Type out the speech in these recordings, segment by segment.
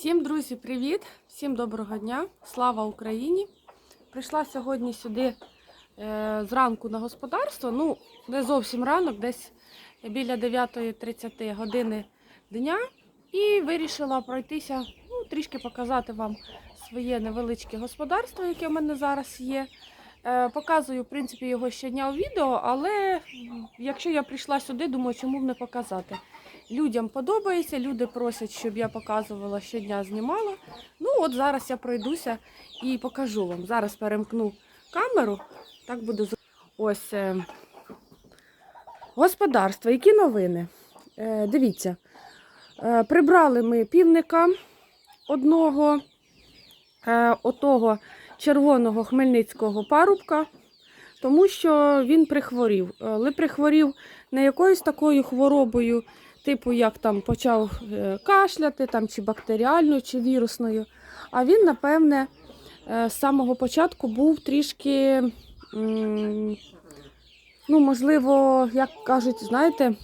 Всім, друзі, привіт! Всім доброго дня! Слава Україні! Прийшла сьогодні сюди е, зранку на господарство. Ну, не зовсім ранок, десь біля 9.30 години дня. І вирішила пройтися, ну, трішки показати вам своє невеличке господарство, яке в мене зараз є. Е, показую, в принципі, його щодня у відео, але якщо я прийшла сюди, думаю, чому б не показати. Людям подобається, люди просять, щоб я показувала щодня знімала. Ну, от зараз я пройдуся і покажу вам. Зараз перемкну камеру. Так буде Ось е, господарство. Які новини? Е, дивіться, е, прибрали ми півника одного, е, отого червоного хмельницького парубка, тому що він прихворів. Е, Але прихворів не якоюсь такою хворобою, типу, як там почав е, кашляти, там, чи бактеріальною, чи вірусною. А він, напевне, е, з самого початку був трішки, ну, можливо, як кажуть, знаєте,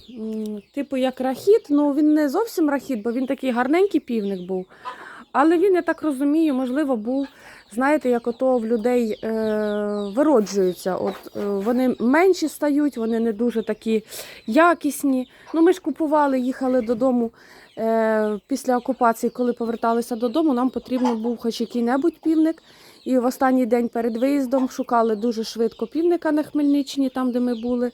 типу як рахіт. Ну, він не зовсім рахіт, бо він такий гарненький півник був. Але він, я так розумію, можливо, був, знаєте, як ото в людей е, вироджуються. От е, вони менші стають, вони не дуже такі якісні. Ну, ми ж купували, їхали додому е, після окупації, коли поверталися додому. Нам потрібен був хоч який-небудь півник. І в останній день перед виїздом шукали дуже швидко півника на Хмельниччині, там де ми були.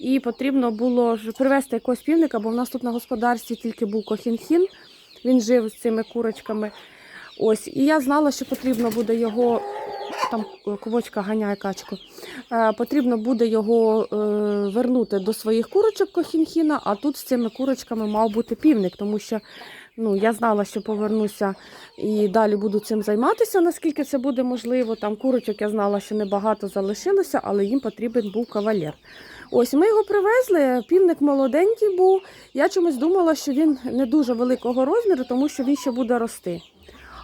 І потрібно було привезти якогось півника, бо в нас тут на господарстві тільки був кохінхін. Він жив з цими курочками. Ось, і я знала, що потрібно буде його. Там ковочка ганяє качку. Е, потрібно буде його е, вернути до своїх курочок кохінхіна, а тут з цими курочками мав бути півник, тому що ну, я знала, що повернуся і далі буду цим займатися, наскільки це буде можливо. Там курочок я знала, що небагато залишилося, але їм потрібен був кавалер. Ось ми його привезли. Півник молоденький був. Я чомусь думала, що він не дуже великого розміру, тому що він ще буде рости.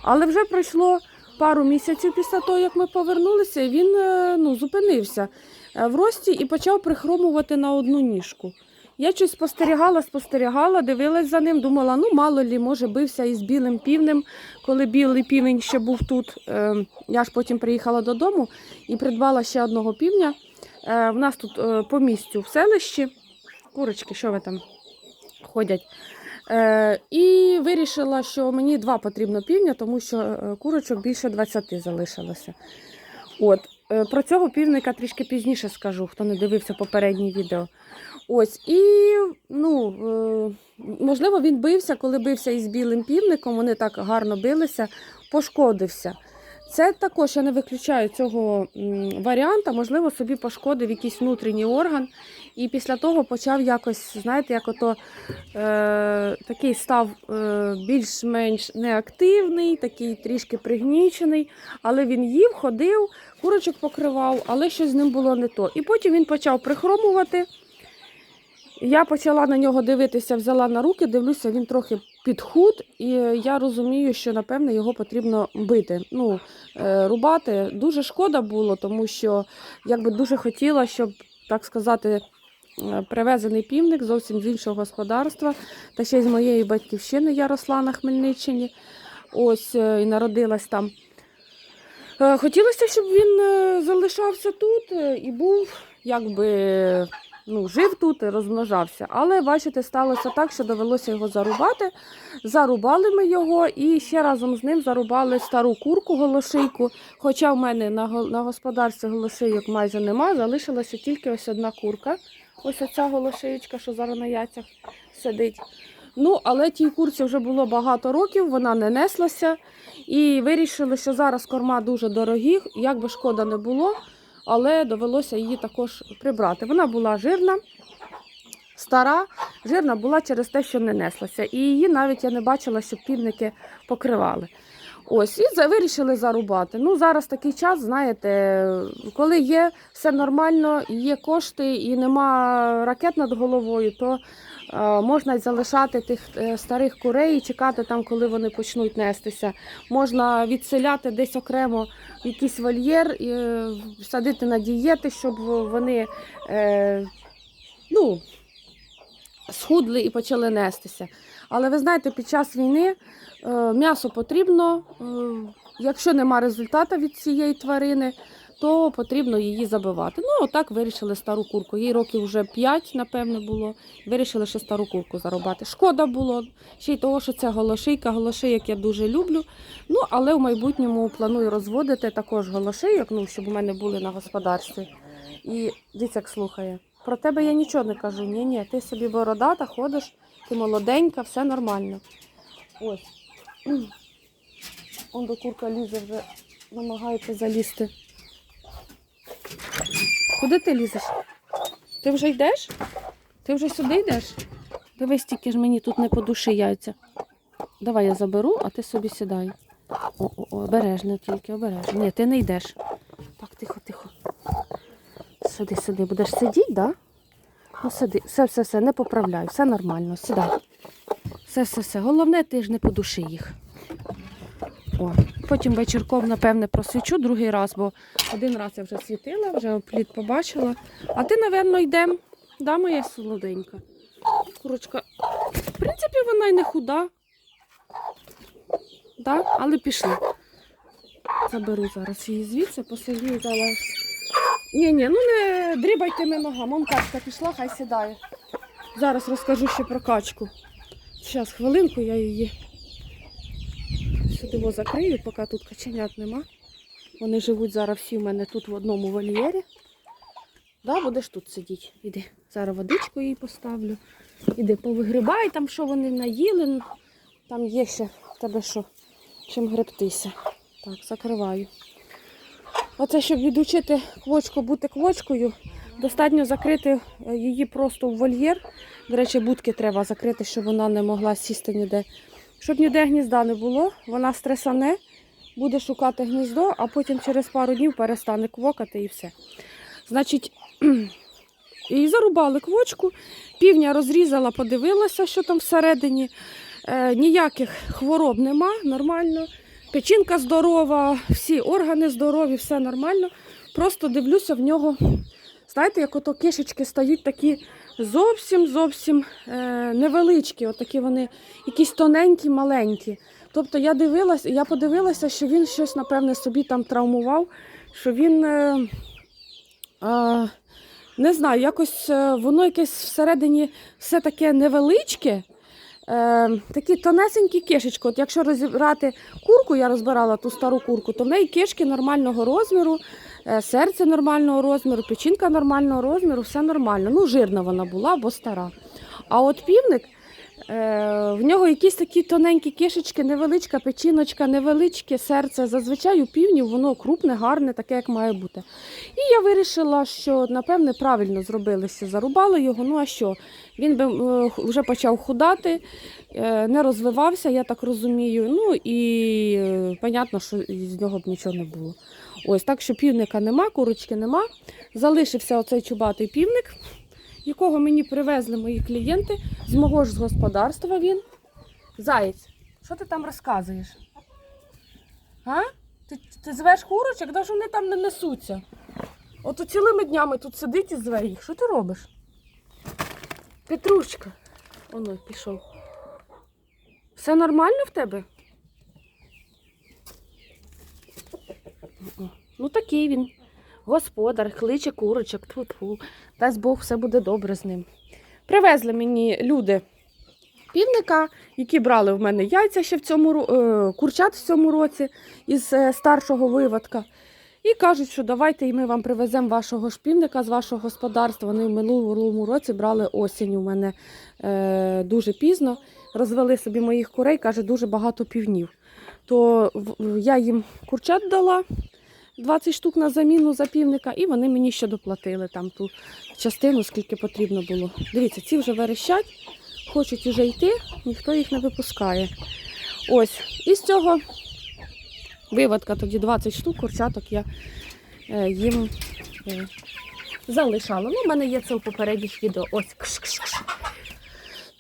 Але вже пройшло пару місяців після того, як ми повернулися, він е, ну, зупинився е, в рості і почав прихромувати на одну ніжку. Я щось спостерігала, спостерігала, дивилась за ним, думала, ну мало лі, може, бився із білим півнем, коли білий півень ще був тут. Е, Я ж потім приїхала додому і придбала ще одного півня. Е, В нас тут е, по місцю в селищі. Курочки, що ви там ходять? Е, і вирішила, що мені два потрібно півня, тому що е, курочок більше 20 залишилося. От, е, про цього півника трішки пізніше скажу, хто не дивився попереднє відео. Ось, і ну, е, можливо, він бився, коли бився із білим півником, вони так гарно билися, пошкодився. Це також я не виключаю цього варіанта, можливо, собі пошкодив якийсь внутрішній орган, і після того почав якось, знаєте, як ото е, такий став е, більш-менш неактивний, такий трішки пригнічений, але він їв, ходив, курочок покривав, але щось з ним було не то. І потім він почав прихромувати. Я почала на нього дивитися, взяла на руки, дивлюся, він трохи підхуд, і я розумію, що напевне його потрібно бити. Ну, е, рубати. Дуже шкода було, тому що я би дуже хотіла, щоб, так сказати, е, привезений півник зовсім з іншого господарства, та ще й з моєї батьківщини я росла на Хмельниччині. Ось е, і народилась там. Хотілося, щоб він залишався тут і був якби ну, жив тут і розмножався. Але бачите, сталося так, що довелося його зарубати. Зарубали ми його і ще разом з ним зарубали стару курку голошийку. Хоча в мене на, на господарстві голошийок майже нема, залишилася тільки ось одна курка. Ось оця голошиєчка, що зараз на яйцях сидить. Ну, але тій курці вже було багато років, вона не неслася. І вирішили, що зараз корма дуже дорогі, як би шкода не було, але довелося її також прибрати. Вона була жирна, стара, жирна була через те, що не неслася. І її навіть я не бачила, щоб півники покривали. Ось, і вирішили зарубати. Ну, зараз такий час, знаєте, коли є все нормально, є кошти і нема ракет над головою, то можна залишати тих е, старих курей і чекати там, коли вони почнуть нестися. Можна відселяти десь окремо якийсь вольєр, і, е, садити на дієти, щоб вони е, ну, схудли і почали нестися. Але ви знаєте, під час війни е, м'ясо потрібно. Е, якщо нема результату від цієї тварини, то потрібно її забивати. Ну, отак вирішили стару курку. Їй років вже 5, напевно, було. Вирішили ще стару курку зарубати. Шкода було, ще й того, що це голошийка, голошийок я дуже люблю. Ну, але в майбутньому планую розводити також голошийок, ну, щоб у мене були на господарстві. І дивіться, як слухає. Про тебе я нічого не кажу. Ні, ні, ти собі бородата, ходиш, ти молоденька, все нормально. Ось. Он до курка лізе вже намагається залізти. Куди ти лізеш? Ти вже йдеш? Ти вже сюди йдеш? Дивись, тільки ж мені тут не по душі яйця. Давай я заберу, а ти собі сідай. О, о, о, обережно тільки, обережно. Ні, ти не йдеш. Так, тихо, тихо. Сиди, сиди. Будеш сидіти, да? Ну сиди. Все, все, все, не поправляй, все нормально, сідай. Все, все, все. Головне, ти ж не по душі їх. О, потім вечірком, напевне, просвічу другий раз, бо один раз я вже світила, вже плід побачила. А ти, напевно, йдемо. Да, моя солоденька. Курочка. В принципі, вона й не худа. Да? Але пішли. Заберу зараз її звідси, посидю зараз. Ні, ні, ну не дрібай тими ногами. Вон качка пішла, хай сідає. Зараз розкажу ще про качку. Зараз, хвилинку я її сюди закрию, поки тут каченят нема. Вони живуть зараз всі в мене тут в одному вольєрі. Да, будеш тут сидіти. Іди. Зараз водичку їй поставлю. Іди, повигрибай там, що вони наїли. Там є ще в тебе що, чим гребтися. Так, закриваю. Оце, щоб відучити квочку бути квочкою, достатньо закрити е, її просто в вольєр. До речі, будки треба закрити, щоб вона не могла сісти ніде. Щоб ніде гнізда не було, вона стресане, буде шукати гніздо, а потім через пару днів перестане квокати і все. Значить, і зарубали квочку, півня розрізала, подивилася, що там всередині. Е, ніяких хвороб нема, нормально. Печінка здорова, всі органи здорові, все нормально. Просто дивлюся в нього. Знаєте, як ото кишечки стають такі зовсім зовсім е, невеличкі, отакі вони якісь тоненькі, маленькі. Тобто я дивилася, я подивилася, що він щось, напевне, собі там травмував, що він. Е, е, не знаю, якось е, воно якесь всередині все таке невеличке. Е, такі тонесенькі кишечки. От якщо розібрати курку, я розбирала ту стару курку, то в неї кишки нормального розміру, серце нормального розміру, печінка нормального розміру, все нормально. Ну, жирна вона була, бо стара. А от півник, е, в нього якісь такі тоненькі кишечки, невеличка печіночка, невеличке серце. Зазвичай у півнів воно крупне, гарне, таке, як має бути. І я вирішила, що напевне правильно зробили, що зарубали його. Ну а що? Він би е, вже почав худати, е, не розвивався, я так розумію. Ну і е, понятно, що з нього б нічого не було. Ось так що півника нема, курочки нема. Залишився оцей чубатий півник, якого мені привезли мої клієнти з мого ж господарства він. Заєць, що ти там розказуєш? А? Ти, ти звеш курочок, навіть вони там не несуться. Ото цілими днями тут сидить і зве їх. Що ти робиш? Петрушка. Оно пішов. Все нормально в тебе? Ну такий він. Господар, кличе курочок, тьфу-тьфу. Дасть Бог, все буде добре з ним. Привезли мені люди півника, які брали в мене яйця ще в цьому е, курчат в цьому році із е, старшого виводка. І кажуть, що давайте і ми вам привеземо вашого ж півника з вашого господарства. Вони в минулому році брали осінь у мене е, дуже пізно. Розвели собі моїх курей, каже, дуже багато півнів. То я їм курчат дала 20 штук на заміну за півника, і вони мені ще доплатили там ту частину, скільки потрібно було. Дивіться, ці вже верещать, хочуть вже йти, ніхто їх не випускає. Ось, і з цього виводка тоді 20 штук, курчаток я е, їм е, залишала. Ну, у мене є це у попередніх відео. Ось. Кш-кш-кш.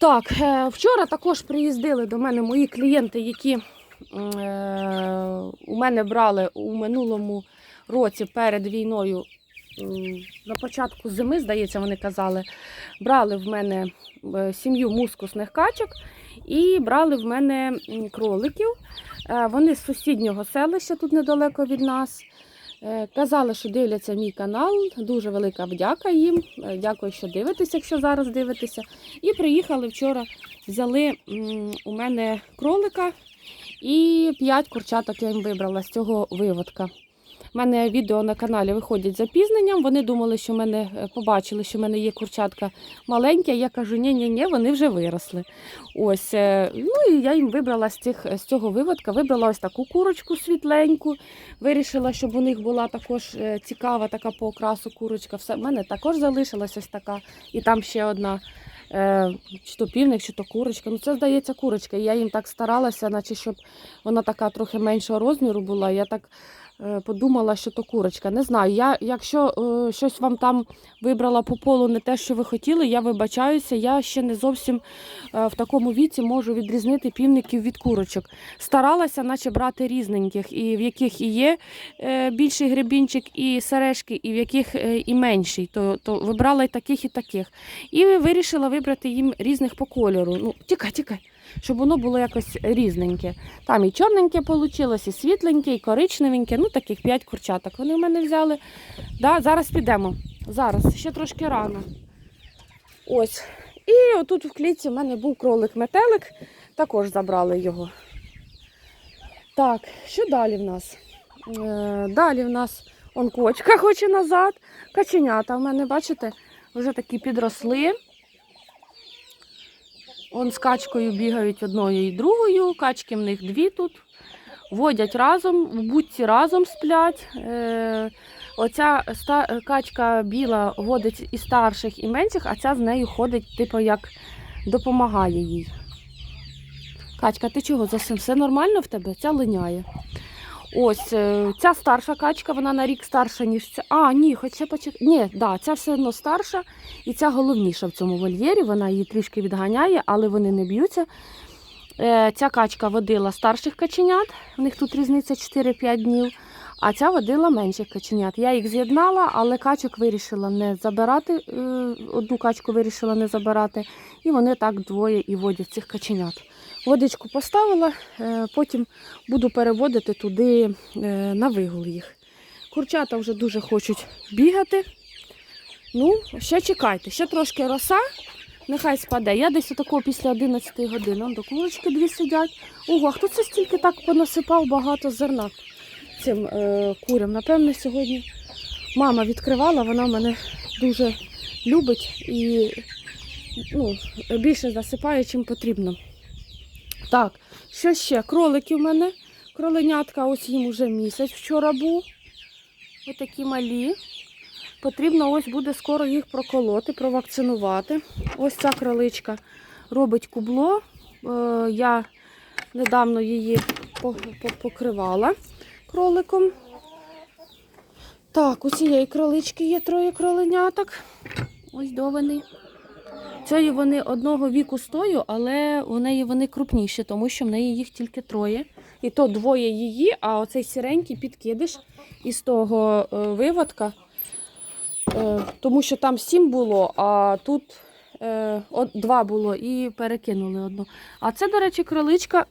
Так, е, вчора також приїздили до мене мої клієнти, які у мене брали у минулому році перед війною на початку зими, здається, вони казали, брали в мене е, сім'ю мускусних качок і брали в мене кроликів. Е, Вони з сусіднього селища тут недалеко від нас. Е, Казали, що дивляться мій канал. Дуже велика вдяка їм. Е, Дякую, що дивитеся, якщо зараз дивитеся. І приїхали вчора, взяли у мене кролика і 5 курчаток я їм вибрала з цього виводка. У мене відео на каналі виходять з запізненням. Вони думали, що мене е, побачили, що в мене є курчатка маленька. Я кажу, ні, ні, ні, вони вже виросли. Ось, е, ну і я їм вибрала з, цих, з цього виводка, вибрала ось таку курочку світленьку. Вирішила, щоб у них була також е, цікава така по окрасу курочка. Все, в мене також залишилась ось така. І там ще одна. Е, чи то півник, чи то курочка. Ну, це здається курочка. Я їм так старалася, наче щоб вона така трохи меншого розміру була. Я так подумала, що то курочка. Не знаю. Я, якщо е, щось вам там вибрала по полу не те, що ви хотіли, я вибачаюся. Я ще не зовсім е, в такому віці можу відрізнити півників від курочок. Старалася, наче брати різненьких, і в яких і є е, більший гребінчик, і сережки, і в яких е, і менший. То, то вибрала і таких, і таких. І вирішила вибрати їм різних по кольору. Ну, тікай, тікай, щоб воно було якось різненьке. Там і чорненьке вийшло, і світленьке, і коричневеньке. Ну, таких 5 курчаток вони в мене взяли. Да, зараз підемо. Зараз, ще трошки рано. Ось. І отут в клітці в мене був кролик-метелик, також забрали його. Так, що далі в нас? Е, далі в нас он кочка хоче назад. Каченята в мене, бачите, вже такі підросли. Он з качкою бігають одною і другою. Качки в них дві тут. Водять разом, в будці разом сплять. Е, оця качка біла водить і старших, і менших, а ця з нею ходить, типу, як допомагає їй. Качка, ти чого? Засим? Все нормально в тебе? Ця линяє. Ось е, ця старша качка, вона на рік старша, ніж ця. А, ні, хоча почек... Ні, да, ця все одно старша, і ця головніша в цьому вольєрі. Вона її трішки відганяє, але вони не б'ються. Е, Ця качка водила старших каченят, в них тут різниця 4-5 днів. А ця водила менших каченят. Я їх з'єднала, але качок вирішила не забирати. е, Одну качку вирішила не забирати. І вони так двоє і водять цих каченят. Водичку поставила, е, потім буду переводити туди е, на вигул їх. Курчата вже дуже хочуть бігати. Ну, ще чекайте, ще трошки роса, нехай спаде. Я десь отако після 11 години. До курочки дві сидять. Ого, а хто це стільки так понасипав багато зерна цим е, курям? Напевне, сьогодні мама відкривала, вона мене дуже любить і ну, більше засипає, чим потрібно. Так, що ще? Кролики в мене. Кроленятка, ось їм уже місяць вчора був. Ось такі малі. Потрібно ось буде скоро їх проколоти, провакцинувати. Ось ця кроличка робить кубло. Е, Я недавно її по- по- покривала кроликом. Так, у цієї кролички є троє кроленяток. Ось до вони. Цієї вони одного віку стою, але у неї вони крупніші, тому що в неї їх тільки троє. І то двоє її, а оцей сіренький підкидиш із того е, виводка, е, тому що там сім було, а тут е, два було і перекинули одну. А це, до речі, кроличка,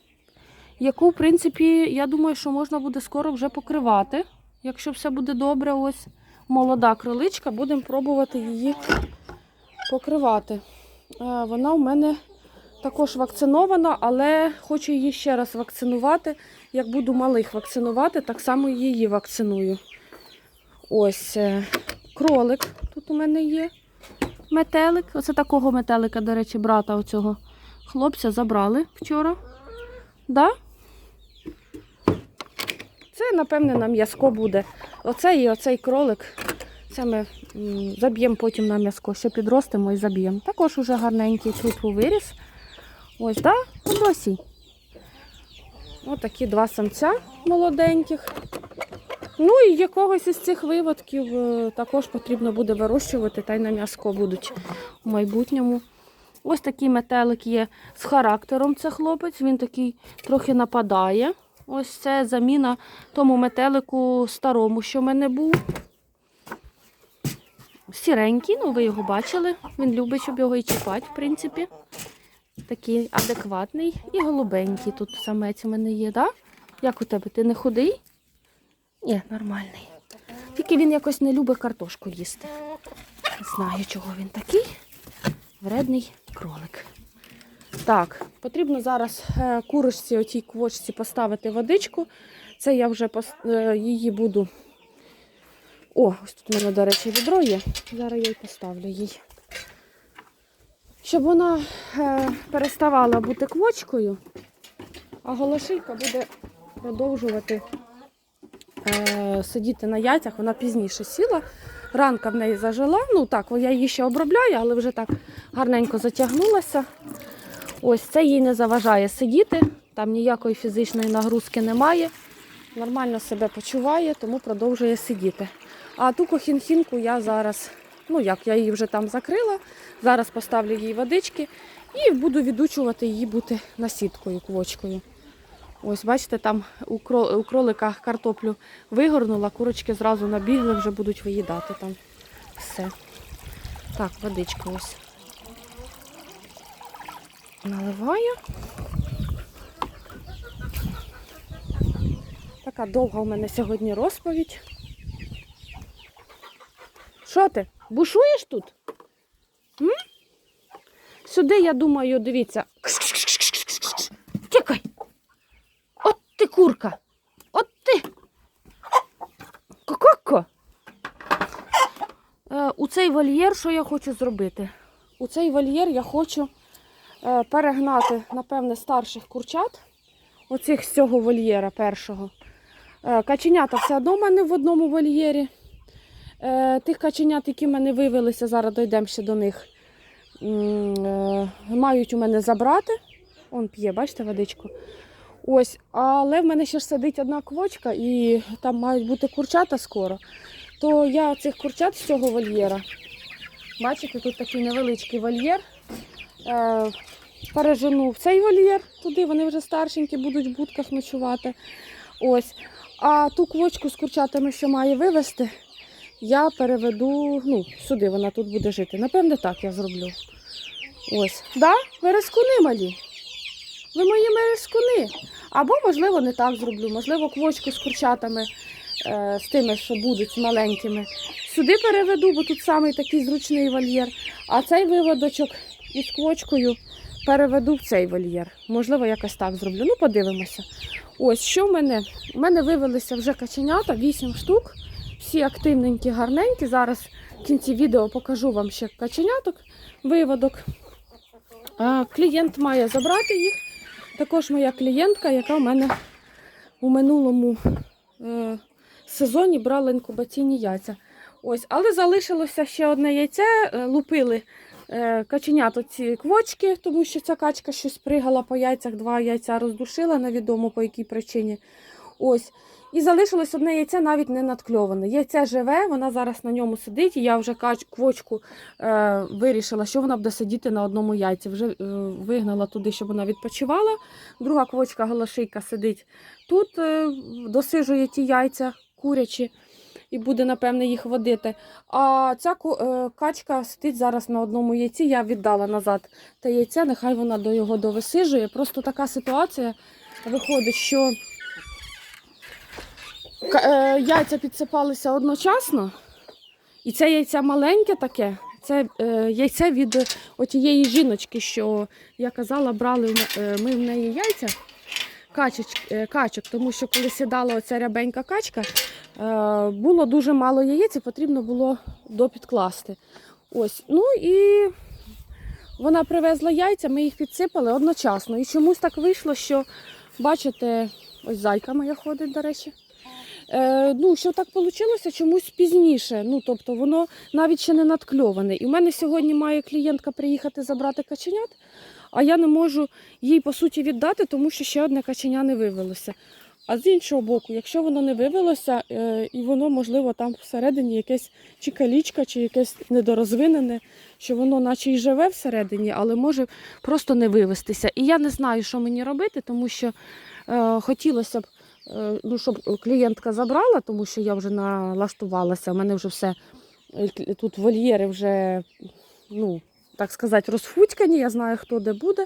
яку, в принципі, я думаю, що можна буде скоро вже покривати. Якщо все буде добре, ось молода кроличка, будемо пробувати її покривати. Е, Вона у мене також вакцинована, але хочу її ще раз вакцинувати. Як буду малих вакцинувати, так само її вакциную. Ось е, кролик тут у мене є. Метелик. Оце такого метелика, до речі, брата оцього хлопця забрали вчора. Да? Це, напевне, на м'язко буде. Оцей і оцей кролик. Це ми заб'ємо потім на м'язко, ще підростимо і заб'ємо. Також уже гарненький тут виріс. Ось, так? Да? Ось. Ось такі два самця молоденьких. Ну і якогось із цих виводків е, також потрібно буде вирощувати, та й на м'язко будуть у майбутньому. Ось такий метелик є з характером. Це хлопець, він такий трохи нападає. Ось це заміна тому метелику старому, що в мене був. Сіренький, ну ви його бачили. Він любить, щоб його і чіпати, в принципі. Такий адекватний і голубенький. Тут самець у мене є, так? Як у тебе? Ти не худий? Ні, нормальний. Тільки він якось не любить картошку їсти. Знаю, чого він такий. Вредний кролик. Так, потрібно зараз е, курочці, отій квочці поставити водичку. Це я вже е, її буду. О, ось тут у мене, до речі, відро є. Зараз я й поставлю їй. Щоб вона е, переставала бути квочкою, а голошийка буде продовжувати е, сидіти на яйцях. Вона пізніше сіла. Ранка в неї зажила. Ну так, я її ще обробляю, але вже так гарненько затягнулася. Ось це їй не заважає сидіти, там ніякої фізичної нагрузки немає. Нормально себе почуває, тому продовжує сидіти. А ту кохінхінку я зараз, ну як, я її вже там закрила. Зараз поставлю їй водички і буду відучувати її бути насідкою, квочкою. Ось, бачите, там у, кролика картоплю вигорнула, курочки зразу набігли, вже будуть виїдати там все. Так, водичка ось. Наливаю. Така довга у мене сьогодні розповідь. Що ти? Бушуєш тут? М? Сюди, я думаю, дивіться. Тікай. От ти курка. От ти. Ко-ко-ко. Е, у цей вольєр що я хочу зробити? У цей вольєр я хочу е, перегнати, напевне, старших курчат. Оцих з цього вольєра першого. Е, Каченята все одно в мене в одному вольєрі. Е, Тих каченят, які в мене вивелися, зараз дійдемо ще до них. е, Мають у мене забрати. Он п'є, бачите, водичку. Ось, але в мене ще ж сидить одна квочка, і там мають бути курчата скоро. То я цих курчат з цього вольєра. Бачите, тут такий невеличкий вольєр. Е, пережену в цей вольєр, туди вони вже старшенькі будуть в будках ночувати. Ось. А ту квочку з курчатами, що має вивезти, я переведу ну, сюди, вона тут буде жити. Напевне, так я зроблю. Ось. Да? Верескуни малі. Ви мої верескуни. Або, можливо, не так зроблю. Можливо, квочку з курчатами, е, з тими, що будуть маленькими. Сюди переведу, бо тут самий такий зручний вольєр. А цей виводочок із квочкою переведу в цей вольєр. Можливо, якось так зроблю. Ну, подивимося. Ось що в мене. У мене вивелися вже каченята, 8 штук. Всі активненькі, гарненькі. Зараз в кінці відео покажу вам ще каченяток, виводок. Клієнт має забрати їх. Також моя клієнтка, яка в мене у минулому е, сезоні брала інкубаційні яйця. Ось, але залишилося ще одне яйце. е, Лупили е, каченята ці квочки, тому що ця качка щось пригала по яйцях, два яйця роздушила, невідомо по якій причині. Ось. І залишилось одне яйце навіть не надкльоване. Яйце живе, вона зараз на ньому сидить, і я вже квочку е, вирішила, що вона буде сидіти на одному яйці. Вже е, вигнала туди, щоб вона відпочивала. Друга квочка голошийка сидить тут, е, досижує ті яйця курячі і буде, напевне, їх водити. А ця е, качка сидить зараз на одному яйці, я віддала назад те яйце, нехай вона до його довисижує. Просто така ситуація виходить, що яйця підсипалися одночасно, і це яйце маленьке таке. Це е, яйце від отієї жіночки, що я казала, брали е, ми в неї яйця е, качок, тому що коли сідала оця рябенька качка, е, було дуже мало яєць, і потрібно було допідкласти. Ось. Ну і вона привезла яйця, ми їх підсипали одночасно. І чомусь так вийшло, що, бачите, ось зайка моя ходить, до речі. Е, ну, що так вийшло чомусь пізніше. Ну, тобто воно навіть ще не надкльоване. І в мене сьогодні має клієнтка приїхати забрати каченят, а я не можу їй по суті віддати, тому що ще одне каченя не вивелося. А з іншого боку, якщо воно не вивелося, е, і воно, можливо, там всередині якесь чи калічка, чи якесь недорозвинене, що воно наче й живе всередині, але може просто не вивестися. І я не знаю, що мені робити, тому що е, хотілося б ну, щоб клієнтка забрала, тому що я вже налаштувалася, у мене вже все Е, Тут вольєри вже, ну, так сказати, розфутькані, я знаю, хто де буде.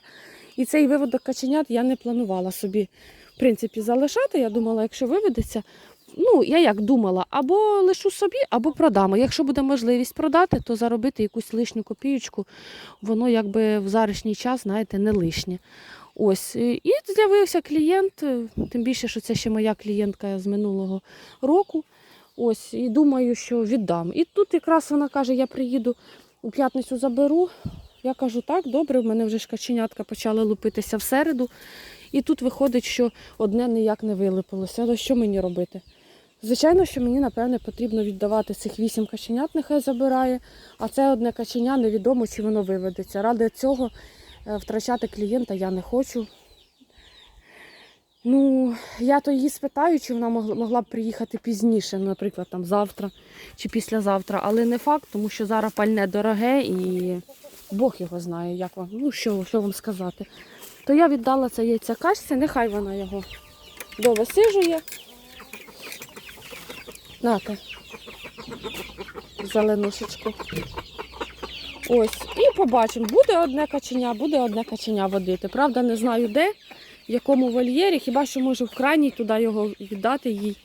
І цей виводок каченят я не планувала собі, в принципі, залишати. Я думала, якщо виведеться, ну, я як думала, або лишу собі, або продам. Якщо буде можливість продати, то заробити якусь лишню копієчку, воно якби в зарішній час, знаєте, не лишнє. Ось. І з'явився клієнт, е, тим більше, що це ще моя клієнтка з минулого року. Ось, і думаю, що віддам. І тут якраз вона каже, я приїду у п'ятницю заберу. Я кажу, так, добре, в мене вже ж каченятка почали лупитися в середу. І тут виходить, що одне ніяк не вилипилося. Але що мені робити? Звичайно, що мені, напевне, потрібно віддавати цих вісім каченят, нехай забирає, а це одне каченя невідомо, чи воно виведеться. Ради цього втрачати клієнта я не хочу. Ну, я то її спитаю, чи вона могла, б приїхати пізніше, наприклад, там завтра чи післязавтра, але не факт, тому що зараз пальне дороге і Бог його знає, як вам, ну що, що вам сказати. То я віддала це яйця качці, нехай вона його довисижує. Нате. Зеленушечку. Ось. І побачимо, буде одне каченя, буде одне каченя водити. Правда, не знаю де, в якому вольєрі, хіба що можу в крайній туди його віддати їй.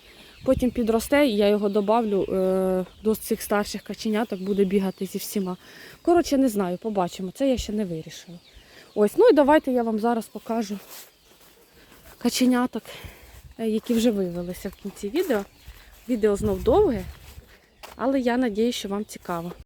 Потім підросте, і я його добавлю е, до цих старших каченяток, буде бігати зі всіма. Коротше, не знаю, побачимо. Це я ще не вирішила. Ось, ну і давайте я вам зараз покажу каченяток, е, які вже виявилися в кінці відео. Відео знов довге, але я сподіваюся, що вам цікаво.